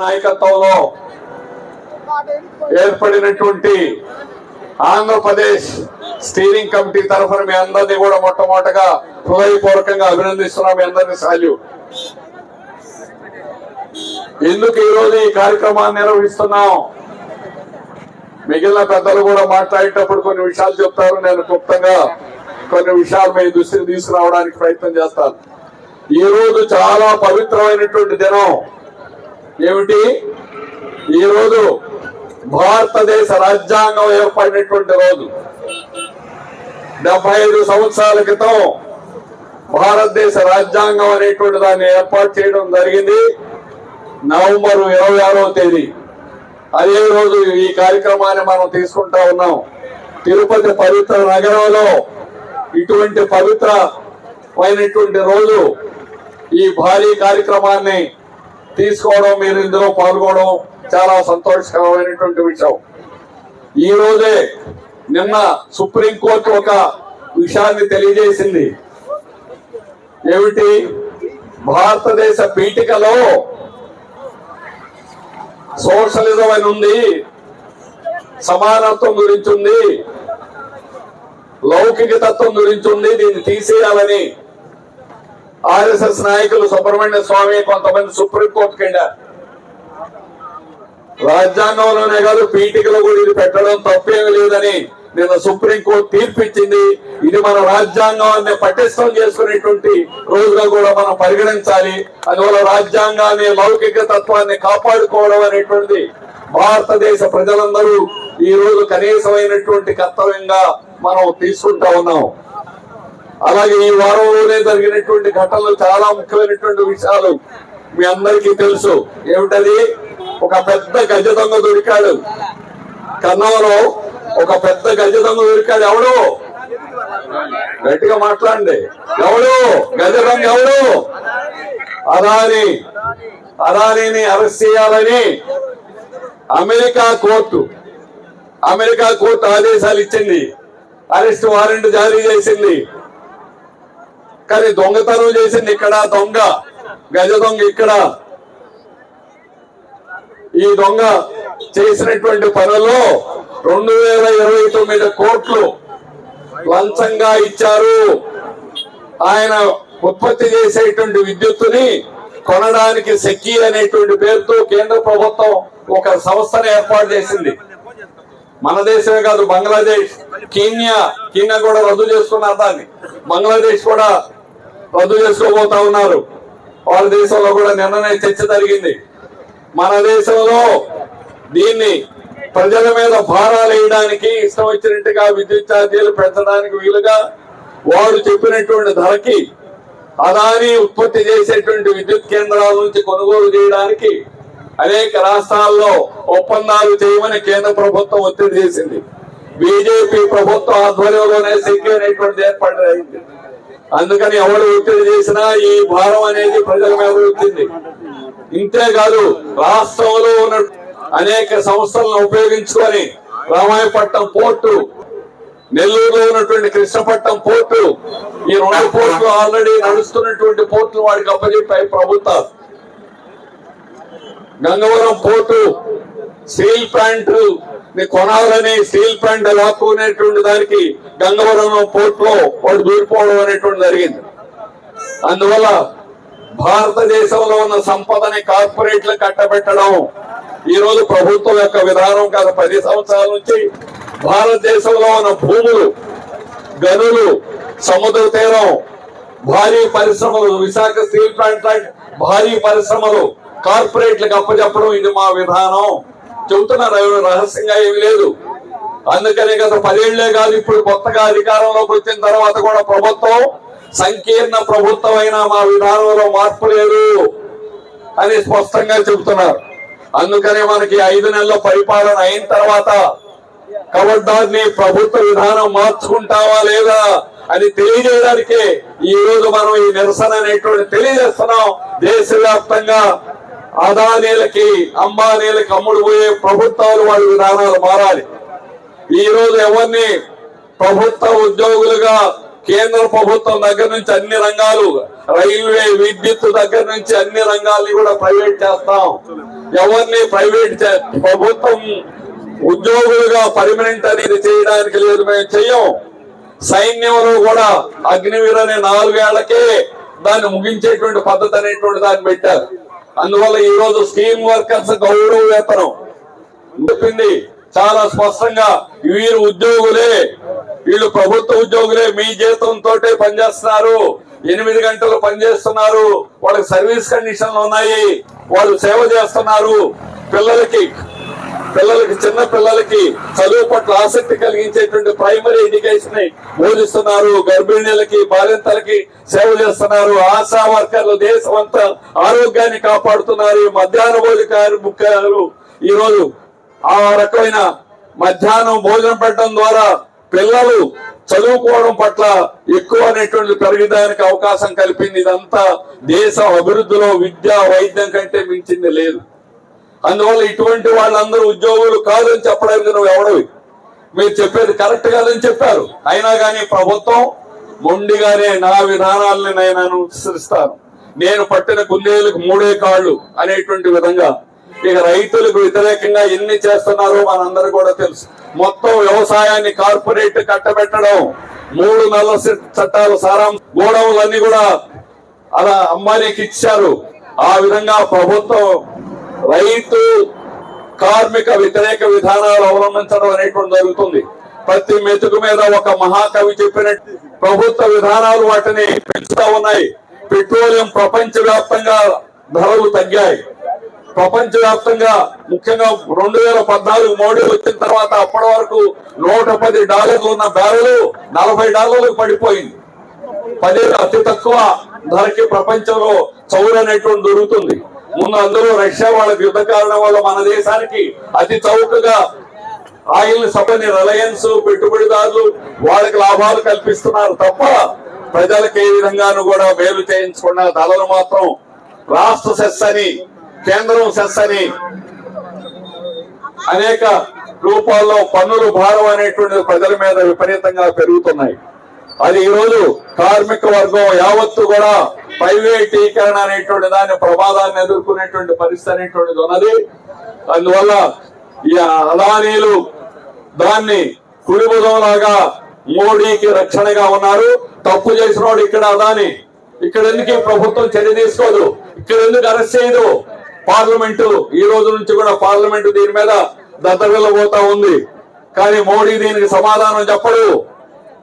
నాయకత్వంలో ఏర్పడినటువంటి Andhra Pradesh steering committee తరఫున మీ అందరినీ కూడా మొట్టమొదటగా హృదయపూర్వకంగా అభినందిస్తున్నాం. మీ అందరినీ సాల్యూ ఎందుకు ఈ రోజు ఈ కార్యక్రమాన్ని నిర్వహిస్తున్నాం? మిగిలిన పెద్దలు కూడా మాట్లాడేటప్పుడు కొన్ని విషయాలు చెప్తారు. నేను క్లుప్తంగా కొన్ని విషయాలు మీ దృష్టికి తీసుకురావడానికి ప్రయత్నం చేస్తాను. ఈ రోజు చాలా పవిత్రమైనటువంటి దినం. ఏమిటి? ఈ రోజు భారతదేశ రాజ్యాంగం ఏర్పడినటువంటి రోజు. డెబ్బై ఐదు సంవత్సరాల క్రితం భారతదేశ రాజ్యాంగం అనేటువంటి దాన్ని ఏర్పాటు చేయడం జరిగింది. నవంబర్ ఇరవై ఆరవ తేదీ. అదే రోజు ఈ కార్యక్రమాన్ని మనం తీసుకుంటా ఉన్నాం. తిరుపతి పవిత్ర నగరంలో ఇటువంటి పవిత్రమైనటువంటి రోజు ఈ భారీ కార్యక్రమాన్ని తీసుకోవడం మీరు ఇందులో పాల్గొనడం చాలా సంతోషకరమైనటువంటి విషయం. ఈ రోజే నిన్న సుప్రీంకోర్టు ఒక విషయాన్ని తెలియజేసింది. ఏమిటి? భారతదేశ పీఠికలో సోషలిజం అని ఉంది సమానత్వం గురించి ఉంది లౌకిక తత్వం గురించి ఉంది దీన్ని తీసేయాలని ఆర్ఎస్ఎస్ నాయకులు సుబ్రహ్మణ్య స్వామి కొంతమంది సుప్రీంకోర్టుకు వెళ్ళారు. రాజ్యాంగంలోనే కాదు పీఠికలో కూడా ఇది పెట్టడం తప్పేమీ లేదని నిన్న సుప్రీంకోర్టు తీర్పిచ్చింది. ఇది మన రాజ్యాంగాన్ని పటిష్టం చేసుకునేటువంటి రోజుగా కూడా మనం పరిగణించాలి. అందువల్ల రాజ్యాంగాన్ని లౌకిక తత్వాన్ని కాపాడుకోవడం అనేటువంటిది భారతదేశ ప్రజలందరూ ఈ రోజు కనీసమైనటువంటి కర్తవ్యంగా మనం తీసుకుంటా ఉన్నాం. అలాగే ఈ వారంలోనే జరిగినటువంటి ఘటనలు చాలా ముఖ్యమైనటువంటి విషయాలు మీ అందరికీ తెలుసు. ఏమిటది? ఒక పెద్ద గజ దొంగ దొరికాడు. కన్నంలో ఒక పెద్ద గజ దొంగ దొరికాడు. ఎవడు? గట్టిగా మాట్లాడండి. ఎవడు? గజ దొంగ ఎవడు? అదాని. అదానిని అరెస్ట్ చేయాలని అమెరికా కోర్టు అమెరికా కోర్టు ఆదేశాలు ఇచ్చింది. అరెస్ట్ వారెంట్ జారీ చేసింది. కానీ దొంగతనం చేసింది ఇక్కడ దొంగ. గజ దొంగ ఇక్కడ. ఈ దొంగ చేసినటువంటి పనుల్లో రెండు వేల ఇరవై తొమ్మిది కోట్లు లంచంగా ఇచ్చారు. ఆయన ఉత్పత్తి చేసేటువంటి విద్యుత్తుని కొనడానికి సెక్కి అనేటువంటి పేరుతో కేంద్ర ప్రభుత్వం ఒక సంస్థను ఏర్పాటు చేసింది. మన దేశమే కాదు బంగ్లాదేశ్ కీన్యా కీన్యా కూడా రద్దు చేసుకున్నారు దాన్ని. బంగ్లాదేశ్ కూడా రద్దు చేసుకోబోతా ఉన్నారు. వాళ్ళ దేశంలో కూడా నిన్ననే చర్చ జరిగింది. మన దేశంలో దీన్ని ప్రజల మీద భారాలు వేయడానికి ఇష్టం వచ్చినట్టుగా విద్యుత్ ఛార్జీలు పెంచడానికి వీలుగా వాడు చెప్పినటువంటి ధరకి అదాని ఉత్పత్తి చేసేటువంటి విద్యుత్ కేంద్రాల నుంచి కొనుగోలు చేయడానికి అనేక రాష్ట్రాల్లో ఒప్పందాలు చేయమని కేంద్ర ప్రభుత్వం ఒత్తిడి చేసింది. బీజేపీ ప్రభుత్వం ఆధ్వర్యంలోనే సిగ్గు అనేటువంటిది ఏర్పడింది అందుకని ఎవరు ఒత్తిడి చేసినా ఈ భారం అనేది ప్రజల మీద వచ్చింది ఇంతేకాదు రాష్ట్రంలో ఉన్న అనేక సంస్థలను ఉపయోగించుకొని రామాయపట్నం పోర్టు నెల్లూరులో ఉన్నటువంటి కృష్ణపట్నం పోర్టు ఈ రెండు పోర్టులు ఆల్రెడీ నడుస్తున్నటువంటి పోర్టులు వాడికి అప్పచెప్పాయి ప్రభుత్వం గంగవరం పోర్టు స్టీల్ ప్లాంట్ని కొనాలని స్టీల్ ప్లాంట్ లాక్కునేటువంటి దానికి గంగవరం పోర్టులో వాడు దూరిపోవడం అనేటువంటి జరిగింది. అందువల్ల భారతదేశంలో ఉన్న సంపదని కార్పొరేట్లు కట్టబెట్టడం ఈ రోజు ప్రభుత్వం యొక్క విధానం గత పది సంవత్సరాల నుంచి భారతదేశంలో ఉన్న భూములు గనులు సముద్ర తీరం భారీ పరిశ్రమలు విశాఖ స్టీల్ ప్లాంట్ లాంటి భారీ పరిశ్రమలు కార్పొరేట్లకు అప్పచెప్పడం ఇది మా విధానం. చెబుతున్నారు రహస్యంగా ఏమి లేదు. అందుకని గత పదేళ్ళే కాదు ఇప్పుడు కొత్తగా అధికారంలోకి వచ్చిన తర్వాత కూడా ప్రభుత్వం సంకీర్ణ ప్రభుత్వం అయినా మా విధానంలో మార్పు లేదు అని స్పష్టంగా చెబుతున్నారు. అందుకనే మనకి ఐదు నెలల పరిపాలన అయిన తర్వాత కబడ్డాన్ని ప్రభుత్వ విధానం మార్చుకుంటావా లేదా అని తెలియజేయడానికి ఈ రోజు మనం ఈ నిరసన అనేటువంటి తెలియజేస్తున్నాం దేశవ్యాప్తంగా. అదానీలకి అంబానీలకి అమ్ముడు పోయే ప్రభుత్వాలు వాళ్ళ విధానాలు మారాలి. ఈ రోజు ఎవరిని ప్రభుత్వ ఉద్యోగులుగా కేంద్ర ప్రభుత్వం దగ్గర నుంచి అన్ని రంగాలు రైల్వే విద్యుత్ దగ్గర నుంచి అన్ని రంగాల్ని కూడా ప్రైవేట్ చేస్తాం. ఎవరిని ప్రైవేట్ చే- ప్రభుత్వం ఉద్యోగులుగా పర్మనెంట్ అనేది చేయడానికి లేదు మేము చెయ్యం. సైన్యంలో కూడా అగ్నివీర్ అనే నాలుగేళ్ళకే దాన్ని ముగించేటువంటి పద్ధతి అనేటువంటి దాన్ని పెట్టారు. అందువల్ల ఈ రోజు స్కీమ్ వర్కర్స్ గౌరవ వేతనం. చెప్పింది చాలా స్పష్టంగా. వీరు ఉద్యోగులే. వీళ్ళు ప్రభుత్వ ఉద్యోగులే. మీ జీతంతో పనిచేస్తున్నారు. ఎనిమిది గంటలు పనిచేస్తున్నారు. వాళ్ళకి సర్వీస్ కండిషన్లు ఉన్నాయి. వాళ్ళు సేవ చేస్తున్నారు. పిల్లలకి పిల్లలకి చిన్న పిల్లలకి చదువు పట్ల ఆసక్తి కలిగించేటువంటి ప్రైమరీ ఎడ్యుకేషన్ని బోధిస్తున్నారు గర్భిణీలకి బాలింతలకి సేవ చేస్తున్నారు. ఆశా వర్కర్లు దేశం అంతా ఆరోగ్యాన్ని కాపాడుతున్నారు. మధ్యాహ్న భోజన కార్మికులు ఈ రోజు ఆ రకమైన మధ్యాహ్నం భోజనం పెట్టడం ద్వారా పిల్లలు చదువుకోవడం పట్ల ఎక్కువ అనేటువంటి పెరగడానికి అవకాశం కల్పింది. ఇదంతా దేశ అభివృద్ధిలో విద్య వైద్యం కంటే మించింది లేదు. అందువల్ల ఇటువంటి వాళ్ళందరూ ఉద్యోగులు కాదని చెప్పడానికి నువ్వు ఎవడవి? మీరు చెప్పేది కరెక్ట్ కాదని చెప్పారు అయినా కానీ ప్రభుత్వం మొండిగానే నా విధానాలని నేను అనుసరిస్తాను. నేను పట్టిన కుందేలకు మూడే కాళ్ళు అనేటువంటి విధంగా. ఇక రైతులకు వ్యతిరేకంగా ఎన్ని చేస్తున్నారో మనందరూ కూడా తెలుసు. మొత్తం వ్యవసాయాన్ని కార్పొరేట్ కట్టబెట్టడం మూడు నల్ల చట్టాలు సారాం గోడౌన్లన్నీ కూడా అలా అంబానీకి ఇచ్చారు. ఆ విధంగా ప్రభుత్వం రైతు కార్మిక వ్యతిరేక విధానాలు అవలంబించడం అనేటువంటి జరుగుతుంది. ప్రతి మెతుకు మీద ఒక మహాకవి చెప్పినట్టు ప్రభుత్వ విధానాలు వాటిని పెంచుతా ఉన్నాయి. పెట్రోలియం ప్రపంచ వ్యాప్తంగా ధరలు తగ్గాయి. ప్రపంచ వ్యాప్తంగా ముఖ్యంగా రెండు వేల పద్నాలుగు మోడీ వచ్చిన తర్వాత అప్పటి వరకు నూట పది డాలర్లు ఉన్న బ్యారెలు నలభై డాలర్లకు పడిపోయింది. పది అతి తక్కువ ధరకి ప్రపంచంలో చౌరు అనేటువంటి దొరుకుతుంది. ముందు అందరూ రష్యా వాళ్ళ యుద్ధ కారణం వల్ల మన దేశానికి అతి చౌకగా ఆయిల్ సభని రిలయన్స్ పెట్టుబడిదారులు వాళ్ళకి లాభాలు కల్పిస్తున్నారు తప్ప ప్రజలకు ఏ విధంగానూ కూడా మేలు చేయించకుండా ధరలు మాత్రం రాష్ట్ర సెస్ అని కేంద్రం సెస్ అని అనేక రూపాల్లో పన్నులు భారం అనేటువంటి ప్రజల మీద విపరీతంగా పెరుగుతున్నాయి. అది ఈ రోజు కార్మిక వర్గం యావత్తు కూడా ప్రైవేటీకరణ అనేటువంటి దాని ప్రమాదాన్ని ఎదుర్కొనేటువంటి పరిస్థితి అనేటువంటిది ఉన్నది. అందువల్ల ఈ అదానీలు దాన్ని కుడిబుధం లాగా మోడీకి రక్షణగా ఉన్నారు. తప్పు చేసిన వాడు ఇక్కడ అదాని. ఇక్కడ ఎందుకు ప్రభుత్వం చర్య తీసుకోదు? ఇక్కడ ఎందుకు అరెస్ట్ చేయదు? పార్లమెంటు ఈ రోజు నుంచి కూడా పార్లమెంటు దీని మీద దత్తగిల్లబోతా ఉంది. కానీ మోడీ దీనికి సమాధానం చెప్పడు.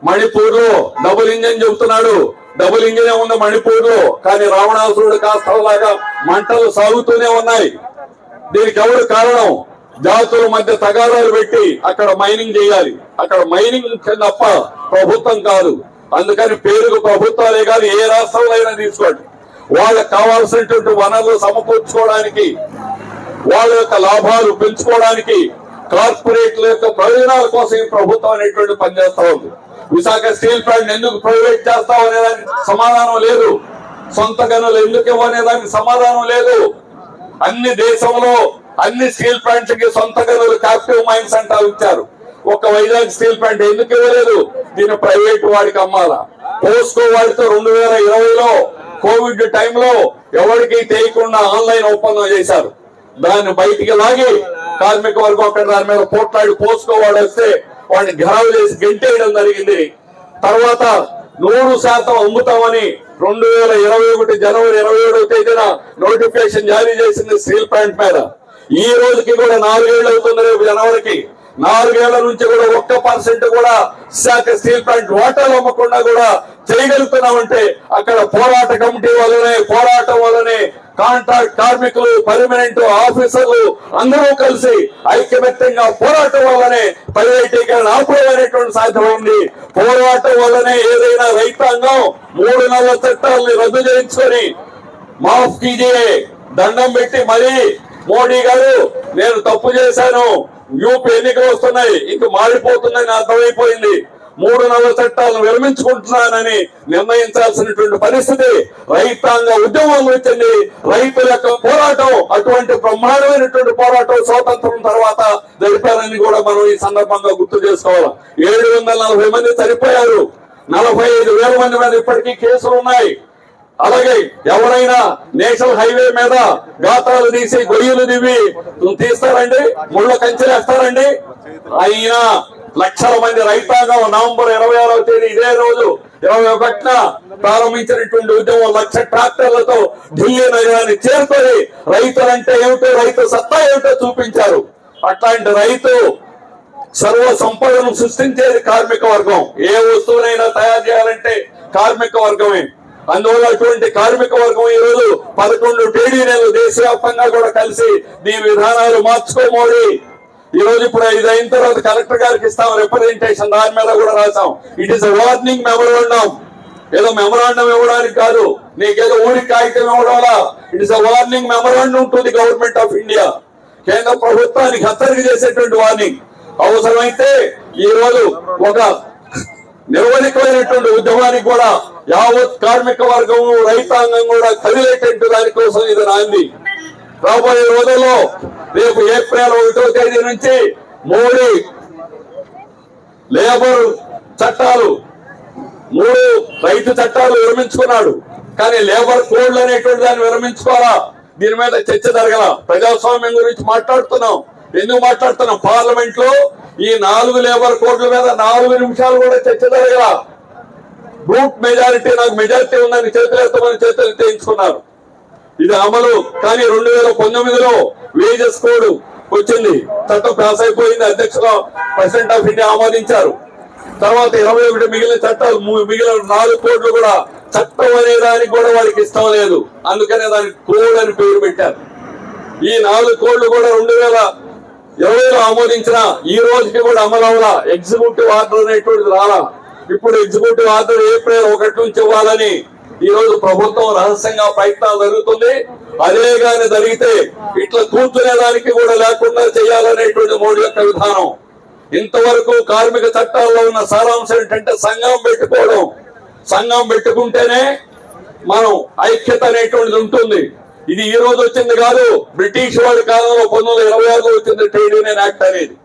మణిపూర్లో డబుల్ ఇంజన్ చెబుతున్నాడు. డబుల్ ఇంజనే ఉంది మణిపూర్లో కానీ రావణాసురుడు కాస్తలాగా మంటలు సాగుతూనే ఉన్నాయి. దీనికి ఎవరు కారణం? జాతుల మధ్య తగాదాలు పెట్టి అక్కడ మైనింగ్ చేయాలి. అక్కడ మైనింగ్ తప్ప ప్రభుత్వం కాదు. అందుకని పేరుకు ప్రభుత్వాలే కాదు ఏ రాష్ట్రంలో అయినా తీసుకోండి. వాళ్ళకి కావాల్సినటువంటి వనరులు సమకూర్చుకోవడానికి వాళ్ళ యొక్క లాభాలు పెంచుకోవడానికి కార్పొరేట్ల యొక్క ప్రయోజనాల కోసం ఈ ప్రభుత్వం అనేటువంటి పనిచేస్తా ఉంది. విశాఖ స్టీల్ ప్లాంట్ ఎందుకు ప్రైవేట్ చేస్తావు అనేదానికి సమాధానం లేదు. సొంత గనులు ఎందుకు ఇవ్వనేదానికి సమాధానం లేదు. అన్ని దేశంలో అన్ని స్టీల్ ప్లాంట్లకి సొంత గనులు క్యాప్టివ్ మైన్స్ అంటారు ఇచ్చారు. ఒక వైజాగ్ స్టీల్ ప్లాంట్ ఎందుకు ఇవ్వలేదు? దీన్ని ప్రైవేట్ వాడికి అమ్మాలా? పోస్కో వాడితో రెండు వేల ఇరవైలో కోవిడ్ టైంలో ఎవరికి తెలియకుండా ఆన్లైన్ ఒప్పందం చేశారు. దాన్ని బయటికి లాగి కార్మిక వర్గం అక్కడ దాని మీద పోట్లాడి పోస్కో వాడు వస్తే వాడిని ఘరాలు చేసి గెంటేయడం జరిగింది. తర్వాత నూరు శాతం అమ్ముతామని రెండు వేల ఇరవై ఒకటి జనవరి ఇరవై ఏడవ తేదీన నోటిఫికేషన్ జారీ చేసింది స్టీల్ ప్లాంట్ మీద. ఈ రోజుకి కూడా నాలుగేళ్ళు అవుతుంది రేపు జనవరికి. నాలుగేళ్ళ నుంచి కూడా ఒక్క పర్సెంట్ కూడా విశాఖ స్టీల్ ప్లాంట్ వాటాలు అమ్మకుండా కూడా చేయగలుగుతున్నామంటే అక్కడ పోరాట కమిటీ వల్లనే పోరాటం వల్లనే కాంట్రాక్ట్ కార్మికులు పర్మనెంట్ ఆఫీసర్లు అందరూ కలిసి ఐక్యమత్యంగా పోరాటం వల్లనే ప్రైవేటీకరణ ఆపేయనేటువంటి సాధ్యమైంది పోరాటం వల్లనే ఏదైనా రైతాంగం మూడు నెలల చట్టాలని రద్దు చేయించుకొని మాఫ్ కీజే దండం పెట్టి మరీ మోడీ గారు నేను తప్పు చేశాను యూపీ ఎన్నికలు వస్తున్నాయి ఇంక మారిపోతుందని అర్థమైపోయింది. మూడు నెలల చట్టాలను విరమించుకుంటున్నానని నిర్ణయించాల్సినటువంటి పరిస్థితి రైతాంగ ఉద్యమం వచ్చింది. రైతుల యొక్క పోరాటం అటువంటి బ్రహ్మాండమైనటువంటి పోరాటం స్వాతంత్రం తర్వాత జరిపారని కూడా మనం ఈ సందర్భంగా గుర్తు చేసుకోవాలి. ఏడు వందల నలభై మంది చనిపోయారు. నలభై ఐదు వేల మంది మీద ఇప్పటికీ కేసులు ఉన్నాయి. అలాగే ఎవరైనా నేషనల్ హైవే మీద గాతాలు తీసి గొయ్యలు దివి తీస్తారండి ముళ్ళ కంచెలు వేస్తారండి అయినా లక్షల మంది రైతాంగం నవంబర్ ఇరవై ఆరవ తేదీ ఇదే రోజు ఇరవై ఒకటిన ప్రారంభించినటువంటి ఉద్యమం లక్ష ట్రాక్టర్లతో ఢిల్లీ నగరాన్ని చేరుకొని రైతులంటే ఏమిటో రైతు సత్తా ఏమిటో చూపించారు. అట్లాంటి రైతు సర్వ సంపదను సృష్టించేది కార్మిక వర్గం. ఏ వస్తువునైనా తయారు చేయాలంటే కార్మిక వర్గమే. అందువల్ల అటువంటి కార్మిక వర్గం ఈ రోజు పదకొండు ట్రేడ్ దేశవ్యాప్తంగా కూడా కలిసి నీ విధానాలు మార్చుకోమోడి ఈ రోజు ఇప్పుడు ఇది అయిన తర్వాత కలెక్టర్ గారికి ఇస్తాం రిప్రజెంటేషన్ దాని మీద కూడా రాసాం ఇట్ ఈస్ వార్నింగ్ మెమరాండం ఏదో మెమరాండం ఇవ్వడానికి కాదు నీకేదో ఊరికి కాగితం ఇవ్వడం it is a warning memorandum to the government of India కేంద్ర ప్రభుత్వానికి హెచ్చరిక చేసేటువంటి వార్నింగ్ అవసరమైతే ఈ రోజు ఒక నిర్వహికమైనటువంటి ఉద్యమానికి కూడా యావత్ కార్మిక వర్గం రైతాంగం కూడా కదిలేటట్టు దానికోసం ఇది రాంది. రాబోయే రోజుల్లో రేపు ఏప్రిల్ ఒకటో తేదీ నుంచి మోడీ లేబర్ చట్టాలు మూడు రైతు చట్టాలు విరమించుకున్నాడు. కానీ లేబర్ కోడ్లు అనేటువంటి దాన్ని విరమించుకోవాలా? దీని మీద చర్చ జరగల. ప్రజాస్వామ్యం గురించి మాట్లాడుతున్నాం. ఎందుకు మాట్లాడుతున్నాం? పార్లమెంట్లో ఈ నాలుగు లేబర్ కోడ్ల మీద నాలుగు నిమిషాలు కూడా చర్చ జరగల. గ్రూప్ మెజారిటీ నాకు మెజారిటీ ఉందని చేతులు ఎత్తమని చేతులు తెయించుకున్నారు ఇది అమలు. కానీ రెండు వేల పంతొమ్మిదిలో వేజెస్ కోడ్ వచ్చింది. చట్టం పాస్ అయిపోయింది. అధ్యక్షులు ప్రెసిడెంట్ ఆఫ్ ఇండియా ఆమోదించారు. తర్వాత ఇరవై ఒకటి మిగిలిన చట్టాలు మిగిలిన నాలుగు కోట్లు కూడా చట్టం అనే దానికి కూడా వాళ్ళకి ఇష్టం లేదు. అందుకనే దానికి కోడ్ అని పేరు పెట్టారు. ఈ నాలుగు కోడ్లు కూడా రెండు వేల ఇరవైలో ఆమోదించిన ఈ రోజుకి కూడా అమలు అవలా ఎగ్జిక్యూటివ్ ఆర్డర్ అనేటువంటిది రాలా. ఇప్పుడు ఎగ్జిక్యూటివ్ ఆర్డర్ ఏప్రిల్ ఒకటి నుంచి ఇవ్వాలని ఈ రోజు ప్రభుత్వం రహస్యంగా ప్రయత్నాలు జరుగుతుంది. అదే గాని జరిగితే ఇట్లా కూర్చునే దానికి కూడా లేకుండా చేయాలనేటువంటి మోడీ యొక్క విధానం. ఇంతవరకు కార్మిక చట్టాల్లో ఉన్న సారాంశం ఏంటంటే సంఘం పెట్టుకోవడం. సంఘం పెట్టుకుంటేనే మనం ఐక్యత అనేటువంటిది ఉంటుంది. ఇది ఈ రోజు వచ్చింది కాదు బ్రిటిష్ వాడి కాలంలో పంతొమ్మిది వందల ఇరవై ఆరులో వచ్చింది ట్రేడ్ యూనియన్ యాక్ట్ అనేది.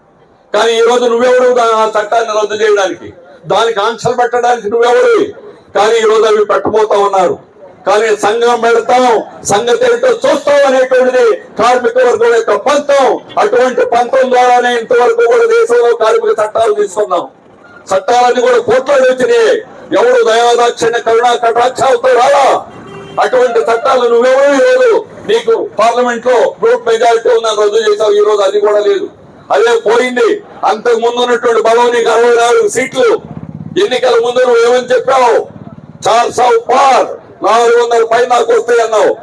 కానీ ఈ రోజు నువ్వెవడు ఆ చట్టాన్ని రద్దు చేయడానికి? దానికి ఆంక్షలు పెట్టడానికి నువ్వెవడు కానీ ఈ రోజు అవి పెట్టబోతా ఉన్నారు. కానీ సంఘం పెడతాం సంగతి ఏంటో చూస్తాం అనేటువంటిది కార్మిక వర్గం యొక్క పంతం. అటువంటి పంతం ద్వారానే ఇంతవరకు కూడా దేశంలో కార్మిక చట్టాలు తీసుకున్నాం. చట్టాలన్నీ కూడా కోట్లలో వచ్చినాయి. ఎవడు దయాదాక్షిణ్య కరుణా కటాక్షాలతో రాలా? అటువంటి చట్టాలు నువ్వెవరూ లేదు నీకు పార్లమెంట్లో గ్రూప్ మెజారిటీ ఉందని రద్దు చేసావు ఈ రోజు అది కూడా లేదు. అదే పోయింది. అంతకు ముందు ఉన్నటువంటి బలం నీకు అరవై నాలుగు సీట్లు. ఎన్నికల ముందు నువ్వు ఏమని చెప్పావు? చార్ సౌ పార్. నాలుగు వందల పై నాకు వస్తాయి అన్నావు.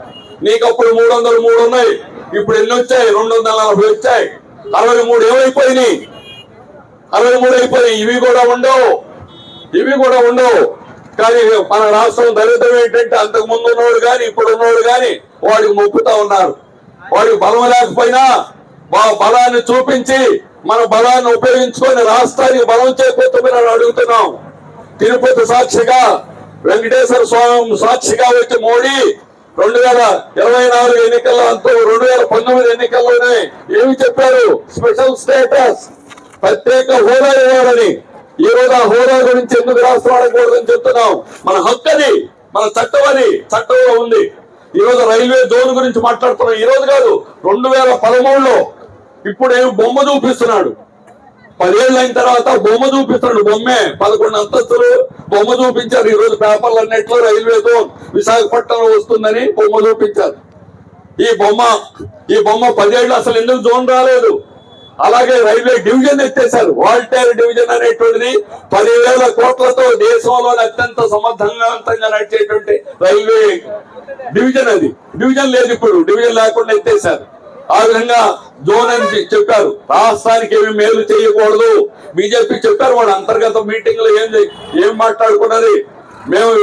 నీకు అప్పుడు మూడు వందలు మూడు ఉన్నాయి ఇప్పుడు ఎన్ని వచ్చాయి? రెండు వందల నలభై వచ్చాయి. అరవై మూడు ఏమైపోయినాయి? అరవై మూడు అయిపోయినాయి. ఇవి కూడా ఉండవు. ఇవి కూడా ఉండవు. కానీ మన రాష్ట్రం దళితం ఏంటంటే అంతకు ముందు ఉన్నవాడు కానీ ఇప్పుడు ఉన్నవాడు కానీ వాడికి మొక్కుతా ఉన్నారు. వాడికి బలం లేకపోయినా మా బలాన్ని చూపించి మన బలాన్ని ఉపయోగించుకొని రాష్ట్రానికి బలం చేకూర్చమని అడుగుతున్నాం. తిరుపతి సాక్షిగా వెంకటేశ్వర స్వామి సాక్షిగా వచ్చి మోడీ రెండు వేల ఇరవై నాలుగు ఎన్నికల్లో అంతా రెండు వేల పంతొమ్మిది ఎన్నికల్లోనే ఏమి చెప్పారు? Special status. ప్రత్యేక హోదా ఇవ్వాలని. ఈ రోజు ఆ హోదా గురించి ఎందుకు రాష్ట్రాడకూడదని చెప్తున్నాం? మన హక్కు అది మన చట్టం అది చట్టంలో ఉంది. ఈ రోజు రైల్వే జోన్ గురించి మాట్లాడుతున్నాం. ఈ రోజు కాదు రెండు వేల పదమూడులో ఇప్పుడు ఏమి బొమ్మ చూపిస్తున్నాడు. పదేళ్ళు అయిన తర్వాత బొమ్మ చూపిస్తాడు బొమ్మే. పదకొండు అంతస్తులు బొమ్మ చూపించారు. ఈ రోజు పేపర్లు అన్నిట్లో రైల్వే విశాఖపట్నం వస్తుందని బొమ్మ చూపించారు. ఈ బొమ్మ ఈ బొమ్మ పదేళ్ళు అసలు ఎందుకు జోన్ రాలేదు? అలాగే రైల్వే డివిజన్ ఎత్తేసారు వాల్టేర్ డివిజన్ అనేటువంటిది పదివేల కోట్లతో దేశంలోని అత్యంత సమర్థవంతంగా నడిచేటువంటి రైల్వే డివిజన్ అది. డివిజన్ లేదు ఇప్పుడు. డివిజన్ లేకుండా ఎత్తేసారు ఆ విధంగా జోన్ అని చెప్పారు. రాష్ట్రానికి ఏమి మేలు చేయకూడదు. బీజేపీ చెప్పారు వాడు అంతర్గత మీటింగ్లో ఏం ఏం మాట్లాడుకున్నది. మేము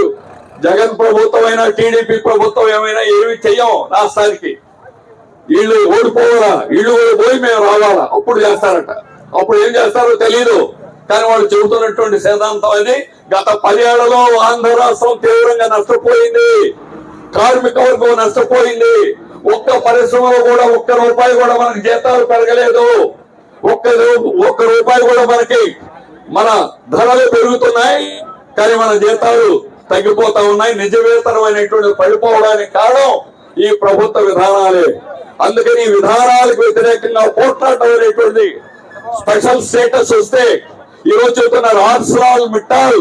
జగన్ ప్రభుత్వం అయినా టీడీపీ ప్రభుత్వం ఏమైనా ఏమి చెయ్యం రాష్ట్రానికి. వీళ్ళు ఓడిపోవాలా? వీళ్ళు ఓడిపోయి మేము రావాలా? అప్పుడు చేస్తారట. అప్పుడు ఏం చేస్తారో తెలియదు కానీ వాళ్ళు చెబుతున్నటువంటి సిద్ధాంతం అది. గత పదేళ్ళలో ఆంధ్ర రాష్ట్రం తీవ్రంగా నష్టపోయింది. కార్మిక వర్గం నష్టపోయింది. ఒక్క పరిశ్రమలో కూడా ఒక్క రూపాయి కూడా మనకి జీతాలు పెరగలేదు. ఒక్క ఒక్క రూపాయి కూడా మనకి మన ధరలు పెరుగుతున్నాయి కానీ మన జీతాలు తగ్గిపోతా ఉన్నాయి. నిజవేతరమైనటువంటి పడిపోవడానికి కారణం ఈ ప్రభుత్వ విధానాలే. అందుకని ఈ విధానాలకు వ్యతిరేకంగా పోట్లాడటం అనేటువంటి స్పెషల్ స్టేటస్ వస్తే ఈ రోజు చెబుతున్నారు ఆర్సరాల్ మిట్టాల్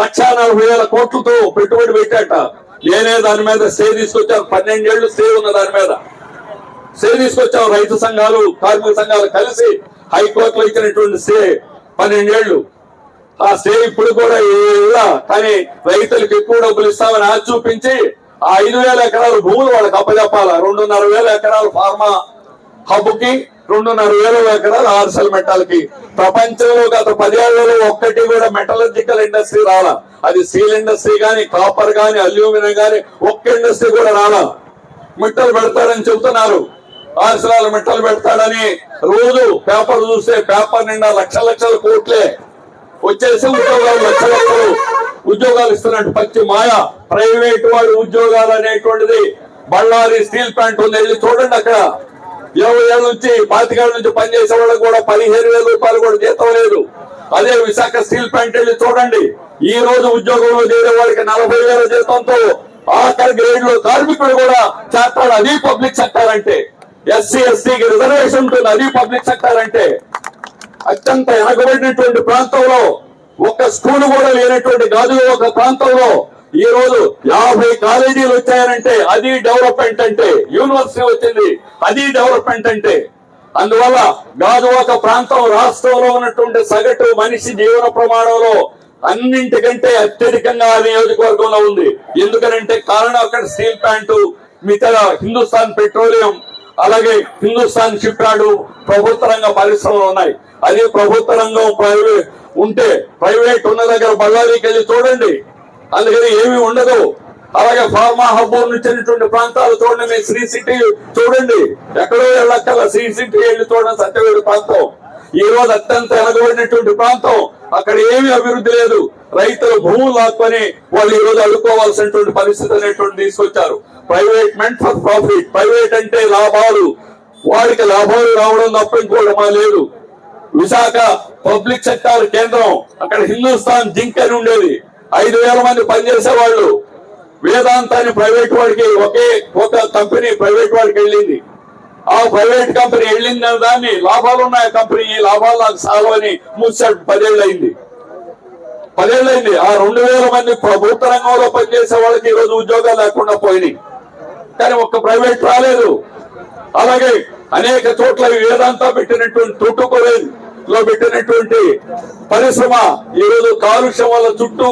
లక్షా నలభై వేల కోట్లతో పెట్టుబడి పెట్టాట. నేనే దాని మీద స్టే తీసుకొచ్చాను. పన్నెండేళ్ళు స్టే ఉన్న దాని మీద. స్టే తీసుకొచ్చాం రైతు సంఘాలు కార్మిక సంఘాలు కలిసి హైకోర్టులో ఇచ్చినటువంటి స్టే పన్నెండేళ్ళు ఆ స్టే ఇప్పుడు కూడా ఇలా కానీ రైతులకు ఎక్కువ డబ్బులు ఇస్తామని ఆశ చూపించి ఆ ఐదు వేల ఎకరాల భూములు వాళ్ళకి అప్పచెప్పాల రెండున్నర వేల ఎకరాలు ఫార్మా హబ్బుకి రెండున్నర వేల ఎకరాలు ఆర్సల్ మెటల్కి ప్రపంచంలో గత పదేళ్ళలో ఒక్కటి కూడా మెటలర్జికల్ ఇండస్ట్రీ రాలా. అది స్టీల్ ఇండస్ట్రీ గాని కాపర్ గాని అల్యూమినియం గాని ఒక్క ఇండస్ట్రీ కూడా రాలా. మిట్టలు పెడతారని చెబుతున్నారు. ఆర్సలాలు మిట్టలు పెడతాడని రోజు పేపర్ చూస్తే పేపర్ నిండా లక్ష లక్షల కోట్లే వచ్చేసి ఉద్యోగాలు లక్ష లక్షలు ఉద్యోగాలు ఇస్తున్నట్టు పచ్చి మాయ. ప్రైవేట్ వాడు ఉద్యోగాలు అనేటువంటిది. బళ్ళారి స్టీల్ ప్లాంట్ ఉంది. వెళ్ళి చూడండి అక్కడ. ఇరవై ఏళ్ళ నుంచి పాతికేళ్ళ నుంచి పనిచేసే వాళ్ళకి కూడా పదిహేను వేల రూపాయలు కూడా జీతం లేదు. అదే విశాఖ స్టీల్ ప్లాంట్ వెళ్ళి చూడండి. ఈ రోజు ఉద్యోగంలో చేరే వాళ్ళకి నలభై వేల జీతంతో ఆఖరి గ్రేడ్లో కార్మికుడు కూడా చేస్తాడు అది పబ్లిక్ సెక్టర్ అంటే. ఎస్సీ ఎస్టీకి రిజర్వేషన్ ఉంటుంది. అది పబ్లిక్ సెక్టర్ అంటే. అత్యంత వెనకబడినటువంటి ప్రాంతంలో ఒక్క స్కూల్ కూడా లేనటువంటి కాదు ఒక ప్రాంతంలో ఈ రోజు యాభై కాలేజీలు వచ్చాయనంటే అది డెవలప్మెంట్ అంటే. యూనివర్సిటీ వచ్చింది. అది డెవలప్మెంట్ అంటే. అందువల్ల గాజువాక ప్రాంతం రాష్ట్రంలో ఉన్నటువంటి సగటు మనిషి జీవన ప్రమాణంలో అన్నింటికంటే అత్యధికంగా ఆ నియోజకవర్గంలో ఉంది. ఎందుకనంటే కారణం అక్కడ స్టీల్ ప్లాంట్ మిగతా హిందుస్థాన్ పెట్రోలియం అలాగే హిందుస్థాన్ షిప్ యార్డు ప్రభుత్వ రంగ పరిశ్రమలు ఉన్నాయి. అదే ప్రభుత్వ రంగం ప్రైవేట్ ఉంటే ప్రైవేట్ ఉన్న దగ్గర బళ్ళారికి వెళ్ళి చూడండి. అందుకని ఏమీ ఉండదు. అలాగే ఫార్మా హబ్ నుంచినటువంటి ప్రాంతాలు చూడండి మీ శ్రీ సిటీ చూడండి. ఎక్కడో వెళ్ళక్కల శ్రీ సిటీ వెళ్ళి చూడండి సత్యవేడు ప్రాంతం. ఈ రోజు అత్యంత ఎనగబడినటువంటి ప్రాంతం. అక్కడ ఏమీ అభివృద్ధి లేదు. రైతులు భూములు లాక్కొని వాళ్ళు ఈ రోజు అడుకోవాల్సినటువంటి పరిస్థితి అనేటువంటి తీసుకొచ్చారు. Private meant for profit. Private అంటే లాభాలు. వాడికి లాభాలు రావడం తప్ప లేదు. విశాఖ పబ్లిక్ సెక్టార్ కేంద్రం. అక్కడ హిందుస్థాన్ జింక్ అని ఉండేది. ఐదు వేల మంది పనిచేసే వాళ్ళు వేదాంతాన్ని ప్రైవేట్ వాడికి ఒకే ఒక కంపెనీ ప్రైవేట్ వాడికి వెళ్ళింది. ఆ ప్రైవేట్ కంపెనీ వెళ్ళింది దాన్ని లాభాలు ఉన్నాయి కంపెనీ ఈ లాభాలు నాకు సాగవని మూసాడు పదేళ్ళు అయింది పదేళ్ళైంది ఆ రెండు వేల మంది ప్రభుత్వ రంగంలో పనిచేసే వాళ్ళకి ఈ రోజు ఉద్యోగాలు లేకుండా పోయినాయి. కానీ ఒక్క ప్రైవేట్ రాలేదు. అలాగే అనేక చోట్ల వేదాంతా పెట్టినటువంటి తుట్టుకొరేజ్లో పెట్టినటువంటి పరిశ్రమ ఈ రోజు కాలుష్యం వల్ల చుట్టూ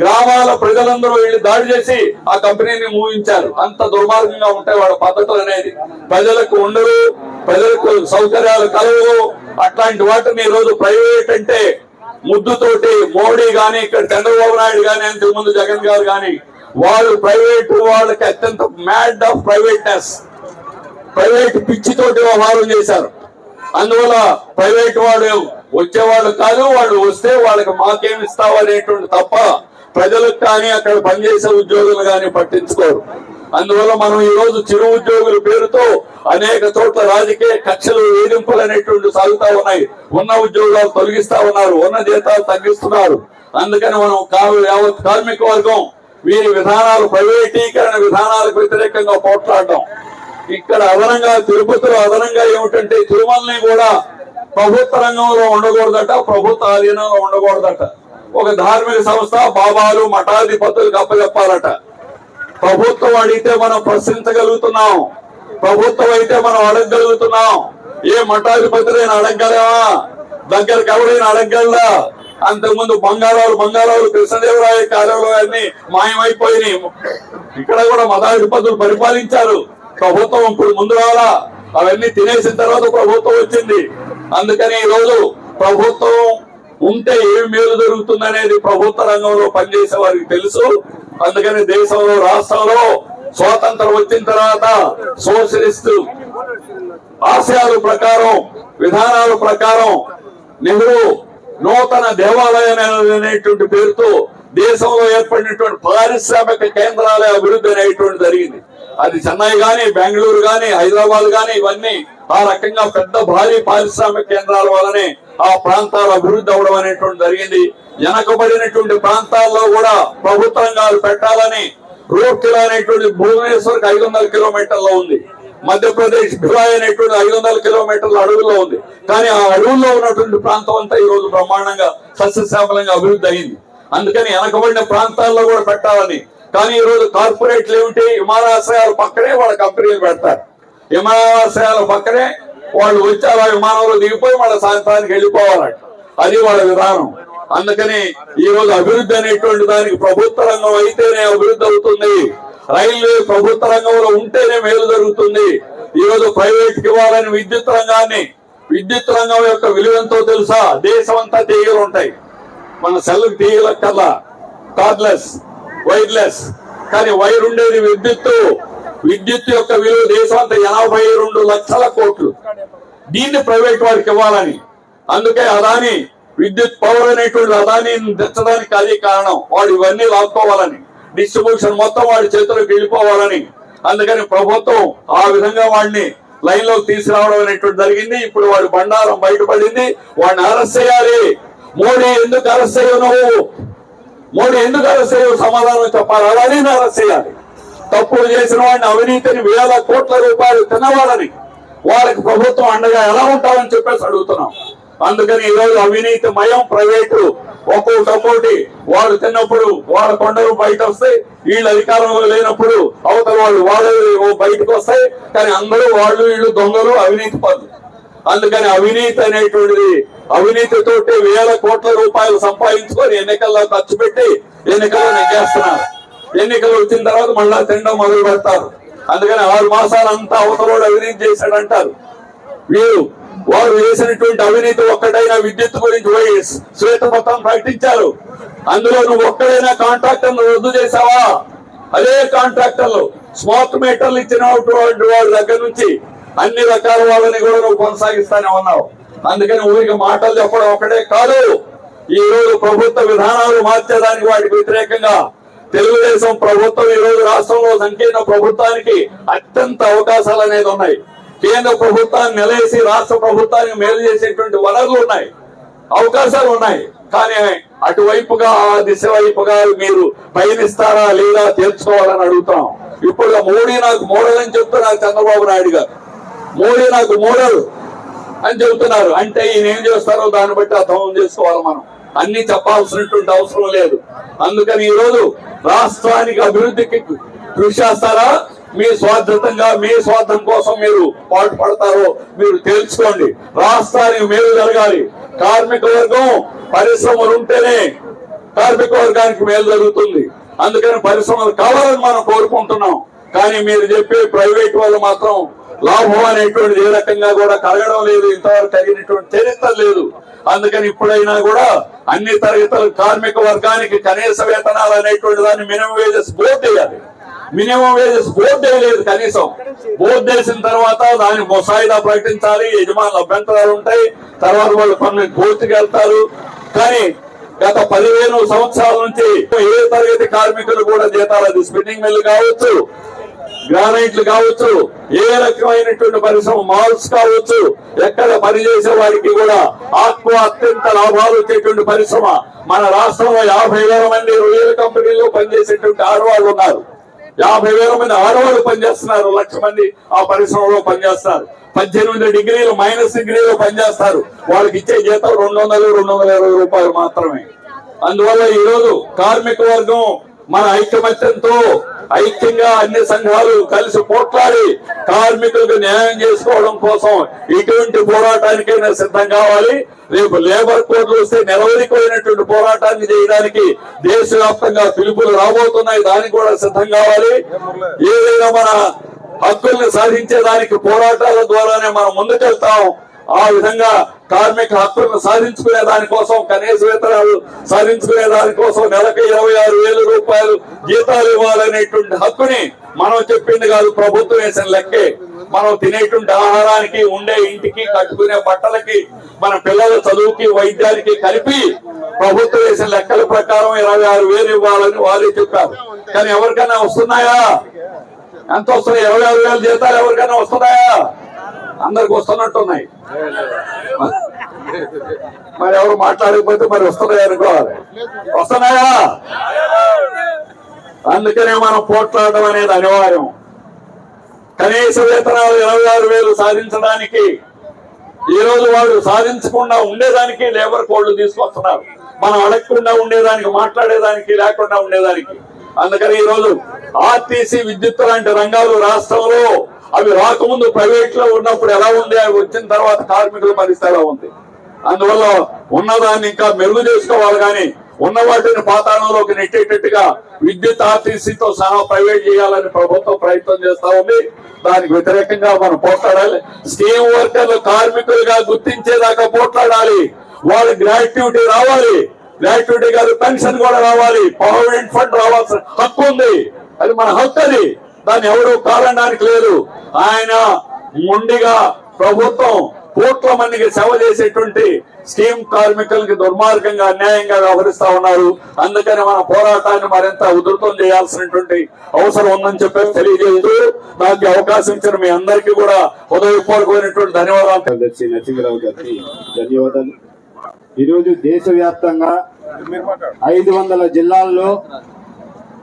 గ్రామాల ప్రజలందరూ వెళ్ళి దాడి చేసి ఆ కంపెనీని మూవించారు అంత దుర్మార్గంగా ఉంటాయి వాళ్ళ పద్ధతులు అనేది ప్రజలకు ఉండరు ప్రజలకు సౌకర్యాలు కలవు అట్లాంటి వాటిని ఈ రోజు ప్రైవేట్ అంటే ముద్దుతోటి మోడీ గాని ఇక్కడ చంద్రబాబు నాయుడు గాని అంతకు ముందు జగన్ గారు గాని వాళ్ళు ప్రైవేట్ వాళ్ళకి అత్యంత మ్యాడ్ ఆఫ్ ప్రైవేట్నెస్ ప్రైవేట్ పిచ్చితోటి వ్యవహారం చేశారు. అందువల్ల ప్రైవేట్ వాడు వచ్చేవాళ్ళు కాదు వాళ్ళు వస్తే వాళ్ళకి మాకేమి ఇస్తావు అనేటువంటి తప్ప ప్రజలకు కానీ అక్కడ పనిచేసే ఉద్యోగులు కానీ పట్టించుకోరు. అందువల్ల మనం ఈ రోజు చిరు ఉద్యోగుల పేరుతో అనేక చోట్ల రాజకీయ కక్షలు వేధింపులు అనేటువంటి సాగుతా ఉన్నాయి. ఉన్న ఉద్యోగాలు తొలగిస్తా ఉన్నారు ఉన్న జీతాలు తగ్గిస్తున్నారు. అందుకని మనం యావత్ కార్మిక వర్గం వీరి విధానాలు ప్రైవేటీకరణ విధానాలకు వ్యతిరేకంగా పోట్లాడడం. ఇక్కడ అదనంగా తిరుపతిలో అదనంగా ఏమిటంటే తిరుమలని కూడా ప్రభుత్వ రంగంలో ఉండకూడదట ప్రభుత్వ ఆధీనంలో ఉండకూడదట. ఒక ధార్మిక సంస్థ బాబాలు మఠాధిపతులకు అప్పచెప్పాలట ప్రభుత్వం అడిగితే మనం ప్రశ్నించగలుగుతున్నాం. ప్రభుత్వం అయితే మనం అడగగలుగుతున్నాం. ఏ మఠాధిపతులైనా అడగలేవా దగ్గరకు ఎవరైనా అడగగలరా? అంతకుముందు బంగారాలు బంగారాలు కృష్ణదేవరాయ కాలంలో అన్ని మాయమైపోయినాయి. ఇక్కడ కూడా మతాధిపతులు పరిపాలించారు. ప్రభుత్వం ఇప్పుడు ముందు రావాలా? అవన్నీ తినేసిన తర్వాత ప్రభుత్వం వచ్చింది. అందుకని ఈ రోజు ప్రభుత్వం ఉంటే ఏమి మేలు జరుగుతుందనేది ప్రభుత్వ రంగంలో పనిచేసే వారికి తెలుసు. అందుకని దేశంలో రాష్ట్రంలో స్వాతంత్రం వచ్చిన తర్వాత సోషలిస్ట్ ఆశయాల ప్రకారం విధానాల ప్రకారం నెహ్రూ నూతన దేవాలయం అనేటువంటి పేరుతో దేశంలో ఏర్పడినటువంటి పారిశ్రామిక కేంద్రాల అభివృద్ధి అనేటువంటి జరిగింది. అది చెన్నై గాని బెంగళూరు గాని హైదరాబాద్ గాని ఇవన్నీ ఆ రకంగా పెద్ద భారీ పారిశ్రామిక కేంద్రాల వల్లనే ఆ ప్రాంతాలు అభివృద్ధి అవడం అనేటువంటి జరిగింది. వెనకబడినటువంటి ప్రాంతాల్లో కూడా ప్రభుత్వం రంగాలు పెట్టాలని రూర్కెలా అనేటువంటి భువనేశ్వర్కి ఐదు వందల కిలోమీటర్లో ఉంది. మధ్యప్రదేశ్ భిలాయ్ అనేటువంటి ఐదు వందల కిలోమీటర్ల అడవుల్లో ఉంది. కానీ ఆ అడవుల్లో ఉన్నటువంటి ప్రాంతం అంతా ఈ రోజు బ్రహ్మాండంగా సస్యశ్యామలంగా అభివృద్ధి అయింది. అందుకని వెనకబడిన ప్రాంతాల్లో కూడా పెట్టాలని కానీ ఈ రోజు కార్పొరేట్లు ఏమిటి? విమానాశ్రయాల పక్కనే వాళ్ళ కంపెనీలు పెడతారు. విమానాశ్రయాల పక్కనే వాళ్ళు వచ్చి ఆ విమానంలో దిగిపోయి వాళ్ళ సాయంత్రానికి వెళ్ళిపోవాలంట. అది వాళ్ళ విధానం. అందుకని ఈ రోజు అభివృద్ధి అనేటువంటి దానికి ప్రభుత్వ రంగం అయితేనే అభివృద్ధి అవుతుంది. రైల్వే ప్రభుత్వ రంగంలో ఉంటేనే మేలు జరుగుతుంది. ఈ రోజు ప్రైవేట్కి ఇవ్వాలని విద్యుత్ రంగాన్ని విద్యుత్ రంగం యొక్క విలువ ఎంతో తెలుసా? దేశం అంతా తీగలు ఉంటాయి మన సెల్కి తీగలక్కర్లా. కార్డ్లెస్. వైర్లెస్. కానీ వైర్ ఉండేది విద్యుత్తు. విద్యుత్ యొక్క విలువ దేశం ఎనభై రెండు లక్షల కోట్లు. దీన్ని ప్రైవేట్ వారికి ఇవ్వాలని. అందుకే అదాని విద్యుత్ పవర్ అనేటువంటి అదాని తెచ్చడానికి అదే కారణం. వాడు ఇవన్నీ లాక్కోవాలని. డిస్ట్రిబ్యూషన్ మొత్తం వాడి చేతులకు వెళ్ళిపోవాలని. అందుకని ప్రభుత్వం ఆ విధంగా వాడిని లైన్లోకి తీసుకురావడం అనేటువంటి జరిగింది. ఇప్పుడు వాడి బండారం బయటపడింది. వాడిని అరెస్ట్ చేయాలి. మోడీ ఎందుకు అరెస్ట్ చేయవు మోడీ ఎందుకు అరెస్ట్ చేయవు సమాధానం చెప్పాలి? అలానే అరెస్ట్ చేయాలి తప్పులు చేసిన వాడిని అవినీతిని వేల కోట్ల రూపాయలు తినవాలని వాళ్ళకి ప్రభుత్వం అండగా ఎలా ఉంటామని చెప్పేసి అడుగుతున్నాం. అందుకని ఈ రోజు అవినీతి మయం ప్రైవేటు ఒక్కొక్కటి ఒక్కొక్కటి వాళ్ళు తిన్నప్పుడు వాళ్ళ కొండలు బయట వస్తాయి వీళ్ళు అధికారంలో లేనప్పుడు అవతల వాళ్ళు వాళ్ళు బయటకు వస్తాయి కానీ అందరూ వాళ్ళు వీళ్ళు దొంగలు అవినీతి పనులు అందుకని అవినీతి అనేటువంటిది అవినీతితోటి వేల కోట్ల రూపాయలు సంపాదించుకొని ఎన్నికల్లో ఖర్చు పెట్టి ఎన్నికల్లో నెగ్గేస్తున్నారు. ఎన్నికలు వచ్చిన తర్వాత మళ్ళా తినడం మొదలు పెడతారు. అందుకని ఆరు మాసాలంతా అవతలోడు అవినీతి చేశాడంటారు. వీరు వారు వేసినటువంటి అవినీతి ఒక్కటైనా విద్యుత్ గురించి పోయి శ్వేతపత్రం ప్రకటించారు. అందులో నువ్వు ఒక్కడైనా కాంట్రాక్టర్లు రద్దు చేశావా? అదే కాంట్రాక్టర్లు. స్మార్ట్ మీటర్లు ఇచ్చినటువంటి వాడి దగ్గర నుంచి అన్ని రకాల వాళ్ళని కూడా నువ్వు కొనసాగిస్తానే ఉన్నావు. అందుకని ఊరికి మాటలు చెప్పడం ఒకటే కాదు. ఈ రోజు ప్రభుత్వ విధానాలు మార్చేదానికి వాటికి వ్యతిరేకంగా తెలుగుదేశం ప్రభుత్వం ఈ రోజు రాష్ట్రంలో సంకీర్ణ ప్రభుత్వానికి అత్యంత అవకాశాలు అనేది ఉన్నాయి. కేంద్ర ప్రభుత్వాన్ని నిలయేసి రాష్ట్ర ప్రభుత్వానికి మేలు చేసేటువంటి వనరులు ఉన్నాయి. అవకాశాలు ఉన్నాయి. కానీ అటువైపుగా ఆ దిశ వైపుగా మీరు పయనిస్తారా లేదా తెలుసుకోవాలని అడుగుతున్నాం. ఇప్పుడు మోడీ నాకు మోడల్ చెప్తున్నారు చంద్రబాబు నాయుడు గారు. మోడీ నాకు మోడల్ అని చెబుతున్నారు. అంటే ఈయన ఏం చేస్తారో దాన్ని బట్టి అర్థం చేసుకోవాలి మనం. అన్ని చెప్పాల్సినటువంటి అవసరం లేదు. అందుకని ఈ రోజు రాష్ట్రానికి అభివృద్ధికి కృషి చేస్తారా? మీ స్వార్థంగా మీ స్వార్థం కోసం మీరు పాటు పడతారో మీరు తెలుసుకోండి. రాష్ట్రానికి మేలు జరగాలి. కార్మిక వర్గం పరిశ్రమలు ఉంటేనే కార్మిక వర్గానికి మేలు జరుగుతుంది. అందుకని పరిశ్రమలు కావాలని మనం కోరుకుంటున్నాం. కానీ మీరు చెప్పే ప్రైవేట్ వాళ్ళు మాత్రం లాభం అనేటువంటిది ఏ రకంగా కూడా కలగడం లేదు. ఇంతవరకు కలిగినటువంటి చరిత్ర లేదు. అందుకని ఇప్పుడైనా కూడా అన్ని తరగతుల కార్మిక వర్గానికి కనీస వేతనాలు అనేటువంటి దాన్ని మినిమం వేజెస్ బోర్డు వేయాలి మినిమం వేజెస్ బోర్డు వేయలేదు కనీసం. బోర్డు వేసిన తర్వాత దాని ముసాయిదా ప్రకటించాలి. యజమానుల అభ్యంతరాలు ఉంటాయి. తర్వాత వాళ్ళు కొన్ని కోర్టుకి వెళ్తారు. కానీ గత పదిహేను సంవత్సరాల నుంచి ఏ తరగతి కార్మికులు కూడా జీతాలు అది స్పిన్నింగ్ మిల్లు కావచ్చు. గ్రానైట్లు కావచ్చు ఏ రకమైనటువంటి పరిశ్రమ మాల్స్ కావచ్చు ఎక్కడ పనిచేసే వారికి కూడా ఆత్మ అత్యంత లాభాలు వచ్చేటువంటి పరిశ్రమ. మన రాష్ట్రంలో యాభై వేల మంది రొయ్యల కంపెనీలో పనిచేసేటువంటి ఆడవాళ్ళు ఉన్నారు. యాభై వేల మంది ఆడవాళ్ళు పనిచేస్తున్నారు లక్ష మంది ఆ పరిశ్రమలో పనిచేస్తారు పద్దెనిమిది డిగ్రీలు మైనస్ డిగ్రీలో పనిచేస్తారు. వాళ్ళకి ఇచ్చే జీతం రెండు వందలు రెండు వందల ఇరవై రూపాయలు మాత్రమే. అందువల్ల ఈ రోజు కార్మిక వర్గం మన ఐకమత్యంతో ఐక్యంగా అన్ని సంఘాలు కలిసి పోట్లాడి కార్మికులకు న్యాయం చేసుకోవడం కోసం ఇటువంటి పోరాటానికైనా సిద్ధం కావాలి. రేపు లేబర్ కోడ్లు వస్తే నిలవరిపోయినటువంటి పోరాటాన్ని చేయడానికి దేశవ్యాప్తంగా పిలుపులు రాబోతున్నాయి. దానికి కూడా సిద్ధం కావాలి. ఏదైనా మన హక్కుల్ని సాధించేదానికి పోరాటాల ద్వారానే మనం ముందుకెళ్తాం. ఆ విధంగా కార్మిక హక్కులను సాధించుకునే దానికోసం కనీస వేతనాలు సాధించుకునే దానికోసం నెలకు ఇరవై ఆరు వేల రూపాయలు జీతాలు ఇవ్వాలనేటువంటి హక్కుని మనం చెప్పింది కాదు ప్రభుత్వం వేసిన లెక్కే. మనం తినేటువంటి ఆహారానికి ఉండే ఇంటికి కట్టుకునే బట్టలకి మన పిల్లల చదువుకి వైద్యానికి కలిపి ప్రభుత్వం వేసిన లెక్కల ప్రకారం ఇరవై ఆరు వేలు ఇవ్వాలని వారే చెప్పారు. కానీ ఎవరికైనా వస్తున్నాయా? ఎంత వస్తున్నాయి? ఇరవై ఆరు వేల జీతాలు ఎవరికైనా వస్తున్నాయా? అందరికి వస్తున్నట్టున్నాయి. మరి ఎవరు మాట్లాడకపోతే మరి వస్తున్నాయి అనుకోవాలి. వస్తున్నాయా? అందుకనే మనం పోట్లాడడం అనేది అనివార్యం. కనీస వేతనాలు ఇరవై ఆరు వేలు సాధించడానికి ఈ రోజు వాళ్ళు సాధించకుండా ఉండేదానికి లేబర్ కోడ్లు తీసుకొస్తున్నారు. మనం అడగకుండా ఉండేదానికి మాట్లాడేదానికి లేకుండా ఉండేదానికి. అందుకని ఈ రోజు ఆర్టీసీ విద్యుత్ లాంటి రంగాలు రాష్ట్రంలో అవి రాకముందు ప్రైవేట్లో ఉన్నప్పుడు ఎలా ఉంది? అవి వచ్చిన తర్వాత కార్మికుల పరిస్థితి ఎలా ఉంది? అందువల్ల ఉన్నదాన్ని ఇంకా మెరుగు చేసుకోవాలి కానీ ఉన్న వాటిని పాతాళంలోకి నెట్టేటట్టుగా విద్యుత్ ఆర్టీసీతో సహా ప్రైవేట్ చేయాలని ప్రభుత్వం ప్రయత్నం చేస్తా ఉంది. దానికి వ్యతిరేకంగా మనం పోట్లాడాలి. స్కీమ్ వర్కర్లు కార్మికులుగా గుర్తించేదాకా పోట్లాడాలి. వాళ్ళ గ్రాట్యుటీ రావాలి. గ్రాట్యుటీ కాదు పెన్షన్ కూడా రావాలి. ప్రావిడెంట్ ఫండ్ రావాల్సిన హక్కు ఉంది. అది మన హక్కు అది. దాన్ని ఎవరు కాదనడానికి లేదు ఆయన ముండిగా ప్రభుత్వం కోట్ల మందికి సేవ చేసేటువంటి స్కీమ్ కార్మికులకి దుర్మార్గంగా అన్యాయంగా వ్యవహరిస్తా ఉన్నారు. అందుకని మన పోరాటాన్ని మరింత ఉధృతం చేయాల్సినటువంటి అవసరం ఉందని చెప్పి తెలియజేస్తూ నాకు అవకాశం ఇచ్చిన మీ అందరికీ కూడా హృదయపూర్వకమైనటువంటి ధన్యవాదాలు. కార్యదర్శి నరసింహరావు గారికి ధన్యవాదాలు. ఈరోజు దేశవ్యాప్తంగా ఐదు వందల జిల్లాల్లో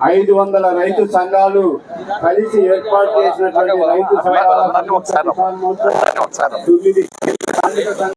ఐదు వందల రైతు సంఘాలు కలిసి ఏర్పాటు చేసినటువంటి రైతు సంఘాల తొమ్మిది సంఘాలు